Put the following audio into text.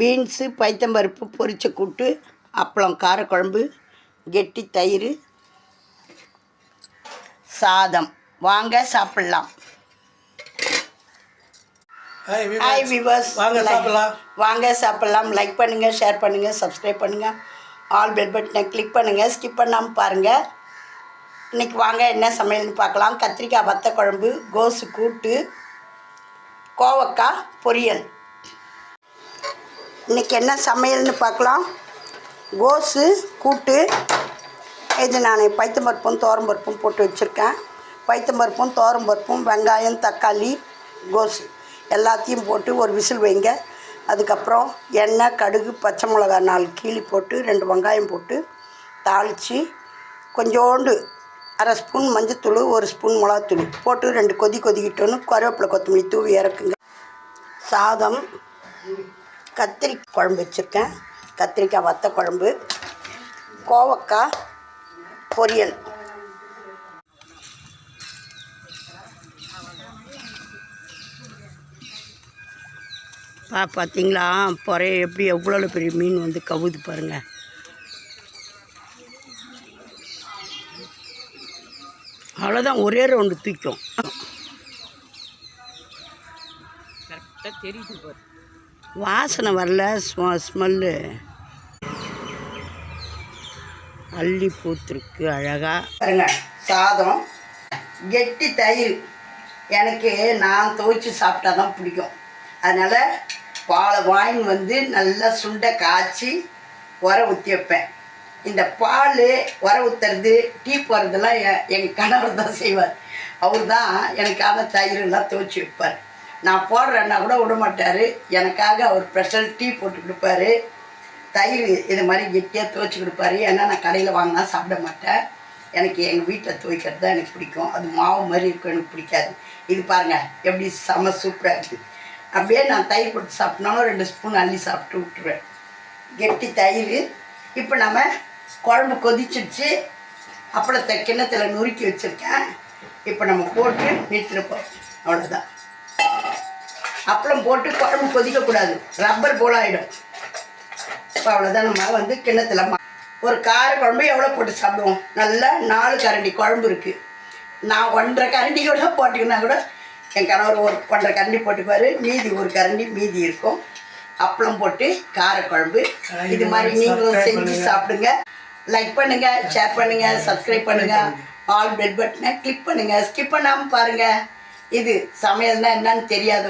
Beans பைத்தம்பருப்பு பொரிச்ச கூட்டு அப்பளம் காரக்குழம்பு கெட்டி தயிர் சாதம். வாங்க சாப்பிட்லாம். ஹாய் விவர்ஸ் வாங்க சாப்பிடலாம். வாங்க சாப்பிட்லாம். லைக் பண்ணுங்கள் ஷேர் பண்ணுங்கள் சப்ஸ்கிரைப் பண்ணுங்கள் ஆல் பெல் பட்டனை கிளிக் பண்ணுங்கள் ஸ்கிப் பண்ணாமல் பாருங்கள் இன்றைக்கி வாங்க என்ன சமையல்னு பார்க்கலாம். கத்திரிக்காய் வத்த குழம்பு கோசு கூட்டு கோவக்காய் பொரியல். இன்றைக்கி என்ன சமையல்னு பார்க்கலாம். கோசு கூட்டு. இது நான் பைத்தம்பருப்பும் தோரம்பருப்பும் போட்டு வச்சுருக்கேன். பைத்தம்பருப்பும் தோரம்பருப்பும் வெங்காயம் தக்காளி கோசு எல்லாத்தையும் போட்டு ஒரு விசில் வைங்க. அதுக்கப்புறம் எண்ணெய் கடுகு பச்சை மிளகா நாலு கீழி போட்டு ரெண்டு வெங்காயம் போட்டு தாளித்து கொஞ்சோண்டு அரை ஸ்பூன் மஞ்சத்தூள் ஒரு ஸ்பூன் மிளகாத்தூள் போட்டு ரெண்டு கொதி கொதிக்கிட்டோன்னு கருவேப்பிலை கொத்தமல்லி தூவி இறக்குங்க. சாதம். கத்திரி குழம்பு வச்சுருக்கேன். கத்திரிக்காய் வத்த குழம்பு கோவக்காய் பொரியல். பா பார்த்தீங்களா பொறைய எப்படி எவ்வளோ பெரிய மீன் வந்து கவுது பாருங்கள் அவ்வளோதான் ஒரே ரவுண்டு தூக்கும் கரெக்டாக தெரியுது பாரு. வாசனை வரல ஸ்ம ஸ்மெல்லு. அள்ளி பூத்துருக்கு அழகாக பாருங்க சாதம். கெட்டி தயிர். எனக்கு நான் துவைச்சி சாப்பிட்டா தான் பிடிக்கும். அதனால் பாலை வாங்கி வந்து நல்லா சுண்டை காய்ச்சி உர ஊற்றி வைப்பேன். இந்த பால் உர ஊற்றுறது டீ போடுறதெல்லாம் எங்கள் கணவர் தான் செய்வார். அவர் தான் எனக்கான தயிரெல்லாம் துவைச்சி வைப்பார். நான் போடுறேன்னா கூட விட மாட்டார் எனக்காக அவர் ஸ்பெஷல் டீ போட்டு கொடுப்பாரு. தயிர் இது மாதிரி கெட்டியாக துவைச்சி கொடுப்பாரு. ஏன்னா நான் கடையில் வாங்கினா சாப்பிட மாட்டேன். எனக்கு எங்கள் வீட்டில் துவைக்கிறது தான் எனக்கு பிடிக்கும். அது மாவு மாதிரி இருக்கும் எனக்கு பிடிக்காது. இது பாருங்கள் எப்படி செம சூப்பராக இருக்குது அப்படியே நான் தயிர் போட்டு சாப்பிட்னாலும் ரெண்டு ஸ்பூன் அள்ளி சாப்பிட்டு விட்டுருவேன். கெட்டி தயிர். இப்போ நம்ம குழம்பு கொதிச்சிடுச்சு. அப்புறம் கிண்ணத்தில் நுறுக்கி வச்சுருக்கேன். இப்போ நம்ம போட்டு நிறுத்திருப்போம். அவ்வளோதான் அப்பளம் போட்டு குழம்பு கொதிக்கக்கூடாது ரப்பர் போல் ஆகிடும் இப்போ அவ்வளோதான் நம்ம வந்து கிண்ணத்தில் ஒரு கார குழம்பு எவ்வளோ போட்டு சாப்பிடுவோம்? நல்லா நாலு கரண்டி குழம்பு இருக்குது நான் ஒன்றரை கரண்டி கூட போட்டுக்கினா கூட என் கணவர் ஒரு ஒன்றரை கரண்டி போட்டுக்குவார். மீதி ஒரு கரண்டி மீதி இருக்கும். அப்பளம் போட்டு காரக்குழம்பு இது மாதிரி நீங்களும் செஞ்சு சாப்பிடுங்க. லைக் பண்ணுங்க ஷேர் பண்ணுங்க சப்ஸ்கிரைப் பண்ணுங்க. ஆல் பெல் பட்டனை கிளிக் பண்ணுங்க. ஸ்கிப் பண்ணாமல் பாருங்க. இது சமையல்னா என்னன்னு தெரியாத